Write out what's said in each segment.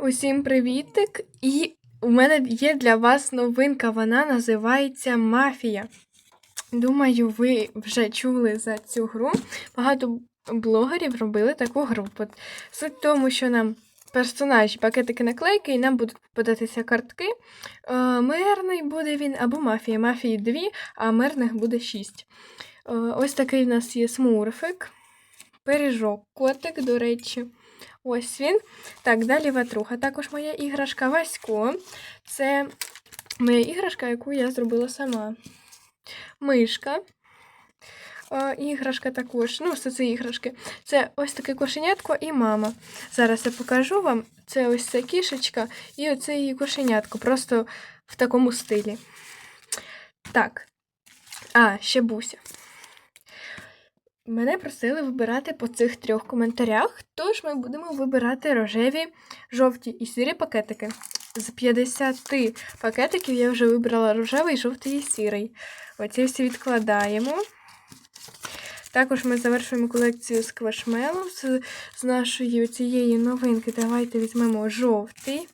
Усім привітик! І у мене є для вас новинка. Вона називається Мафія. Думаю, ви вже чули за цю гру. Багато блогерів робили таку гру. Суть в тому, що нам персонажі, пакетики наклейки, і нам будуть попадатися картки. Е, мирний буде він або мафія. Мафії дві, а мирних буде шість. Е, ось такий в нас є смурфик. Пиріжок, котик, до речі. Ось він. Так, далі ватруха. Також моя іграшка Васько. Це моя іграшка, яку я зробила сама. Мишка. О, іграшка також. Ну, це іграшки. Це ось таке кошенятко і мама. Зараз я покажу вам. Це ось ця кішечка і оце її кошенятко. Просто в такому стилі. Так. А, ще Буся. Мене просили вибирати по цих трьох коментарях, тож ми будемо вибирати рожеві, жовті і сірі пакетики. З 50 пакетиків я вже вибрала рожевий, жовтий і сірий. Оці всі відкладаємо. Також ми завершуємо колекцію сквашмелов з, з нашої цієї новинки. Давайте візьмемо жовтий.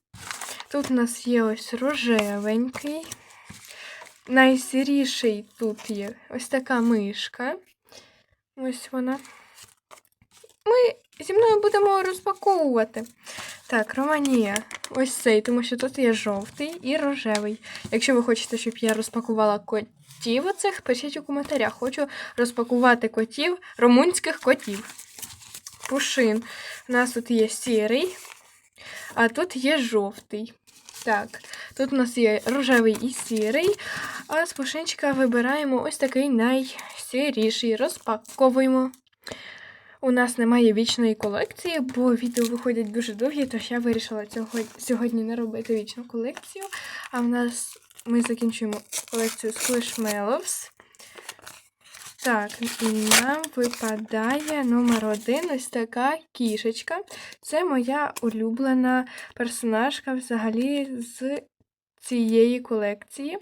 Тут у нас є ось рожевенький. Найсіріший тут є ось така мишка. Ось вона. Ми зі мною будемо розпаковувати. Так, Романія. Ось цей, тому що тут є жовтий і рожевий. Якщо ви хочете, щоб я розпакувала котів оцих, пишіть у коментарях. Хочу розпакувати котів, румунських котів. Пушин. У нас тут є сірий, а тут є жовтий. Так, тут у нас є рожевий і сірий, а з пушинчика вибираємо ось такий найсіріший. Розпаковуємо. У нас немає вічної колекції, бо відео виходять дуже довгі, тож я вирішила цього, сьогодні не робити вічну колекцію. А в нас ми закінчуємо колекцію Squishmallows. Так, і нам випадає номер один ось така кішечка. Це моя улюблена персонажка взагалі з цієї колекції.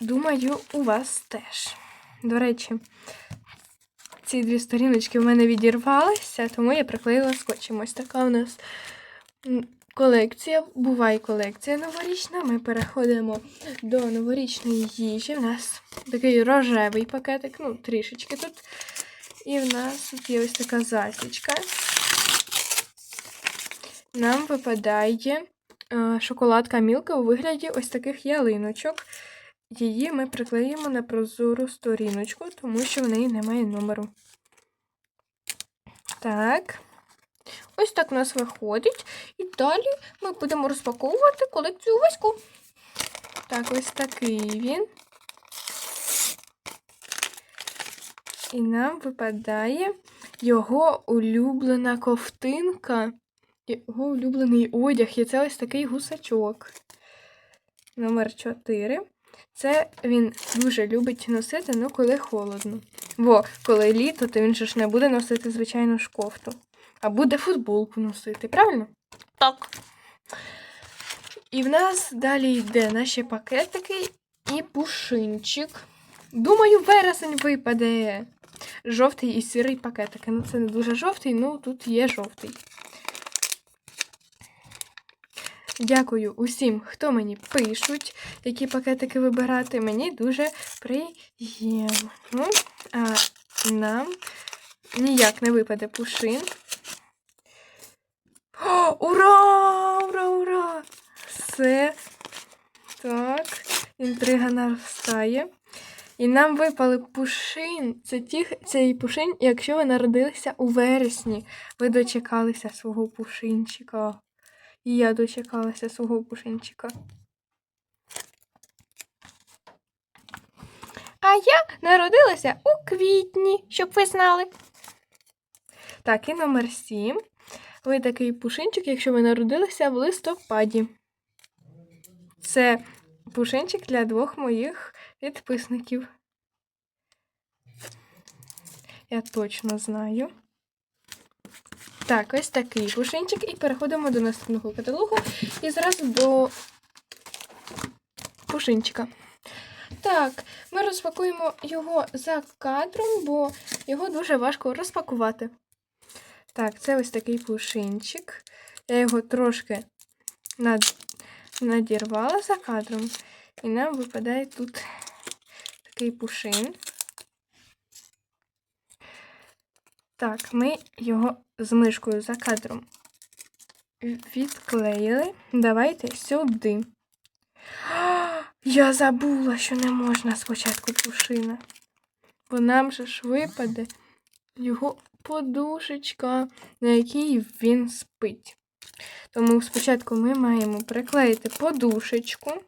Думаю, у вас теж. До речі, ці дві сторіночки в мене відірвалися, тому я приклеїла скотчем. Ось така у нас колекція. Буває колекція новорічна. Ми переходимо до новорічної їжі. У нас такий рожевий пакетик, ну, трішечки тут. І в нас тут є ось така засічка. Нам випадає е, шоколадка Мілка у вигляді ось таких ялиночок. Її ми приклеїмо на прозору сторіночку, тому що в неї немає номеру. Так. Ось так у нас виходить. І далі ми будемо розпаковувати колекцію Ваську. Так, ось такий він. І нам випадає його улюблена ковтинка, його улюблений одяг. І це ось такий гусачок. Номер 4. Це він дуже любить носити, ну коли холодно. Бо коли літо, то він же ж не буде носити звичайну ж кофту. А буде футболку носити, правильно? Так. І в нас далі йде наші пакетики і пушинчик. Думаю, вересень випаде. Жовтий і сірий пакетики. Ну, це не дуже жовтий, ну тут є жовтий. Дякую усім, хто мені пишуть, які пакетики вибирати. Мені дуже приємно. А нам ніяк не випаде пушин. О, ура! Ура, ура! Все. Так, інтрига наростає. І нам випали пушин. Це ті, цей пушин, якщо ви народилися у вересні, ви дочекалися свого пушинчика. І я дочекалася свого пушинчика. А я народилася у квітні, щоб ви знали. Так, і номер 7. Ви такий пушинчик, якщо ви народилися в листопаді. Це пушинчик для двох моїх підписників. Я точно знаю. Так, ось такий пушинчик. І переходимо до наступного каталогу. І зразу до пушинчика. Так, ми розпакуємо його за кадром, бо його дуже важко розпакувати. Так, це ось такий пушинчик. Я його трошки над... надірвала за кадром, і нам випадає тут такий пушин. Так, ми його з мишкою за кадром відклеїли. Давайте сюди. Я забула, що не можна спочатку пушина. Бо нам же ж випаде його подушечка, на якій він спить. Тому спочатку ми маємо приклеїти подушечку,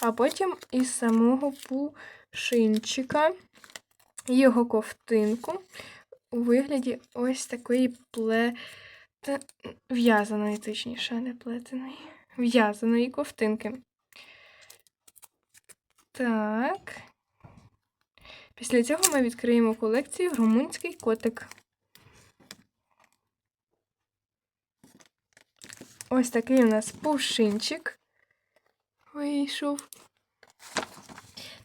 а потім із самого пушинчика його ковтинку у вигляді ось такої пле... в'язаної, точніше, не плетеної. В'язаної ковтинки. Так. Після цього ми відкриємо колекцію Румунський котик. Ось такий у нас пушинчик вийшов.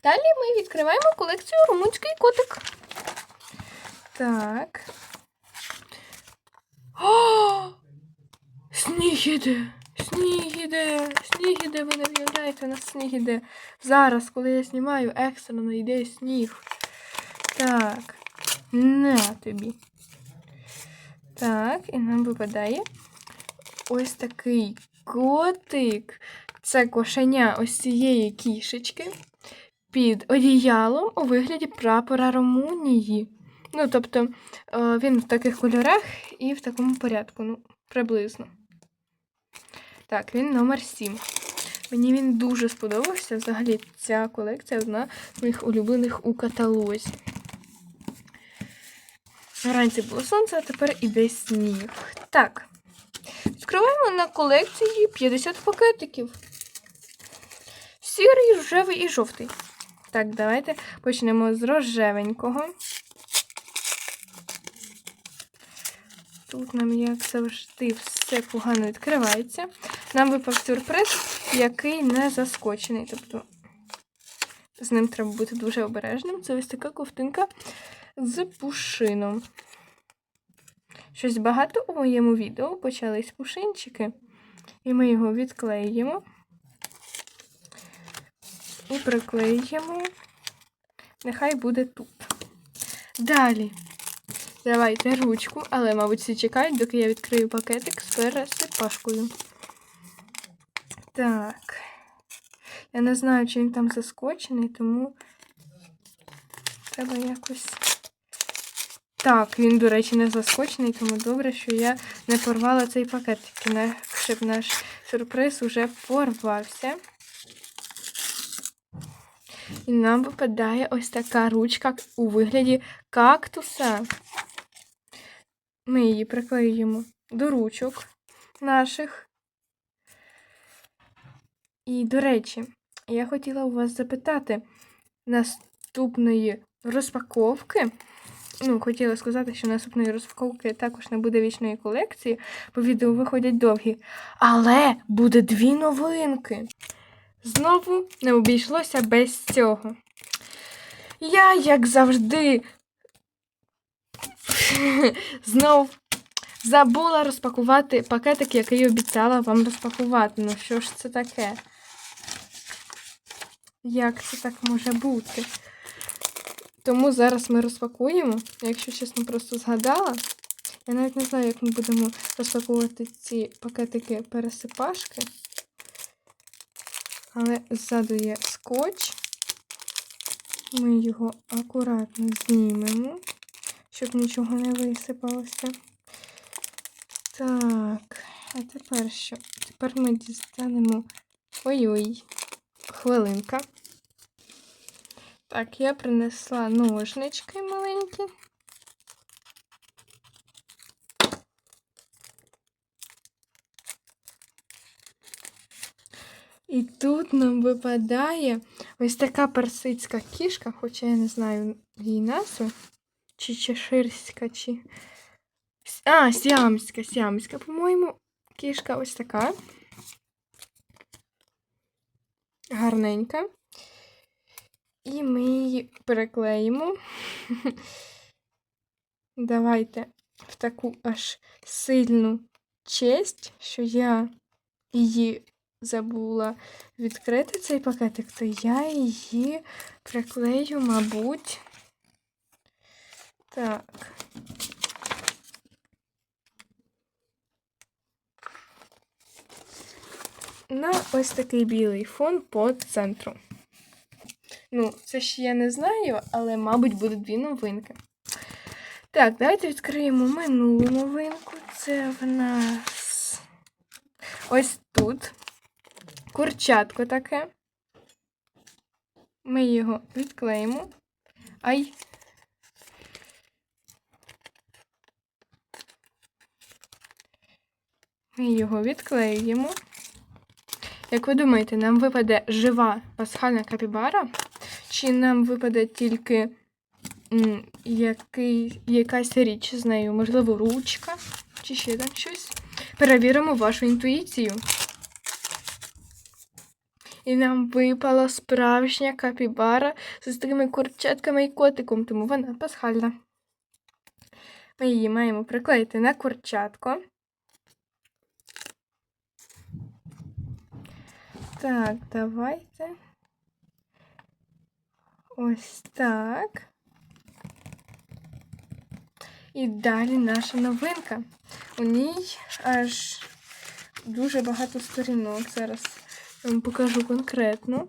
Далі ми відкриваємо колекцію Румунський котик. Так. О! Сніг іде! Сніг іде! Сніг іде, ви не в'являєте, у нас сніг іде. Зараз, коли я знімаю, екстрено йде сніг. Так. На тобі. Так, і нам випадає ось такий котик. Це кошеня ось цієї кішечки під одіялом у вигляді прапора Румунії. Ну, тобто, е, він в таких кольорах і в такому порядку, ну, приблизно. Так, він номер 7. Мені він дуже сподобався. Взагалі, ця колекція одна з моїх улюблених у каталозі. Вранці було сонце, а тепер іде сніг. Так. Відкриваємо на колекції 50 пакетиків. Сірий, рожевий і жовтий. Так, давайте почнемо з рожевенького. Тут нам, як завжди, все погано відкривається. Нам випав сюрприз, який не заскочений. Тобто з ним треба бути дуже обережним. Це ось така ковтинка з пушином. Щось багато у моєму відео почались пушинчики. І ми його відклеїмо. І приклеїмо. Нехай буде тут. Далі. Давайте ручку, але, мабуть, всі чекають, доки я відкрию пакетик з пересипашкою. Так. Я не знаю, чи він там заскочений, тому треба якось. Так, він, до речі, не заскочений, тому добре, що я не порвала цей пакетик, інакше б наш сюрприз уже порвався. І нам випадає ось така ручка у вигляді кактуса. Ми її приклеюємо до ручок наших. І, до речі, я хотіла у вас запитати наступної розпаковки. Ну, хотіла сказати, що наступної розпаковки також не буде вічної колекції, бо відео виходять довгі. Але буде дві новинки. Знову не обійшлося без цього. Я, як завжди, знов забула розпакувати пакетик, який обіцяла вам розпакувати. Ну що ж це таке? Як це так може бути? Тому зараз ми розпакуємо. Якщо чесно, просто згадала. Я навіть не знаю, як ми будемо розпакувати ці пакетики пересипашки. Але ззаду є скотч. Ми його акуратно знімемо, щоб нічого не висипалося. Так, а тепер що? Тепер ми дістанемо. Ой-ой, хвилинка. Так, я принесла ножнички маленькі. І тут нам випадає ось така персидська кішка, хоча я не знаю її назву. Чи чеширська, чи. А, сіамська, сіамська, по-моєму, кішка ось така. Гарненька. І ми її переклеїмо. Давайте в таку аж сильну честь, що я її забула відкрити цей пакетик, то я її приклею, мабуть. Так. На ось такий білий фон по центру. Ну, це ще я не знаю, але, мабуть, будуть дві новинки. Так, давайте відкриємо минулу новинку. Це в нас ось тут. Курчатко таке. Ми його відклеїмо. Ай. Ми його відклеюємо. Як ви думаєте, нам випаде жива пасхальна капібара? Чи нам випаде тільки м, який, якась річ з нею? Можливо, ручка чи ще там щось? Перевіримо вашу інтуїцію. І нам випала справжня капібара з такими курчатками і котиком, тому вона пасхальна. Ми її маємо приклеїти на курчатко. Так, давайте. Ось так. І далі наша новинка. У ній аж дуже багато сторінок. Зараз я вам покажу конкретно.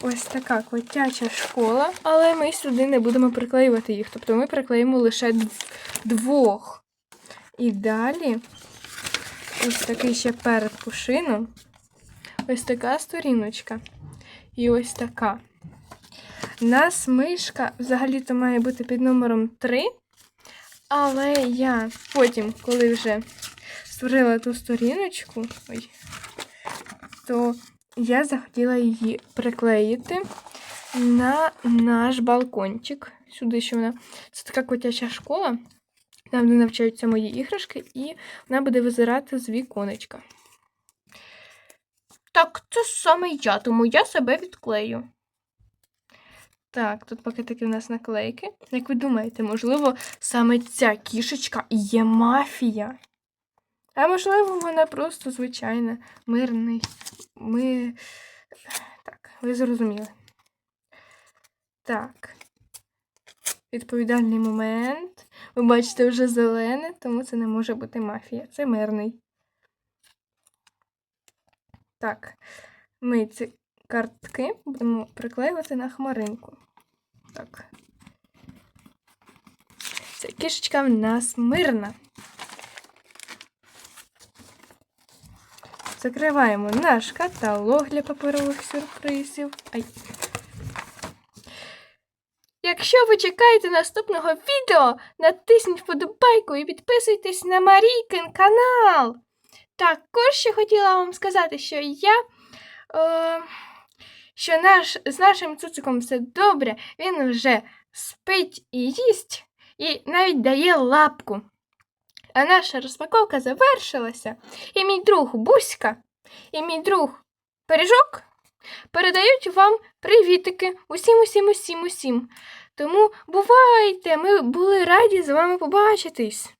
Ось така котяча школа, але ми сюди не будемо приклеювати їх. Тобто ми приклеїмо лише двох. І далі ось такий ще перед пушином. Ось така сторіночка. І ось така. Нас мишка взагалі-то має бути під номером 3. Але я потім, коли вже створила ту сторіночку, ой, то я захотіла її приклеїти на наш балкончик. Сюди що вона. Це така котяча школа, там, де навчаються мої іграшки, і вона буде визирати з віконечка. Так, це саме я, тому я себе відклею. Так, тут пакетики в нас наклейки. Як ви думаєте, можливо, саме ця кішечка є мафія? А можливо, вона просто звичайна, мирний. Ми. Так, ви зрозуміли. Так. Відповідальний момент. Ви бачите вже зелене, тому це не може бути мафія. Це мирний. Так, ми ці картки будемо приклеювати на хмаринку. Так. Ця кішечка в нас мирна. Закриваємо наш каталог для паперових сюрпризів. Ай. Якщо ви чекаєте наступного відео, натисніть вподобайку і підписуйтесь на Марійкин канал. Також ще хотіла вам сказати, що я. Е, що наш, з нашим цуциком все добре, він вже спить і їсть, і навіть дає лапку. А наша розпаковка завершилася, і мій друг Буська, і мій друг Пиріжок передають вам привітики усім, усім, усім, усім. Тому бувайте! Ми були раді з вами побачитись.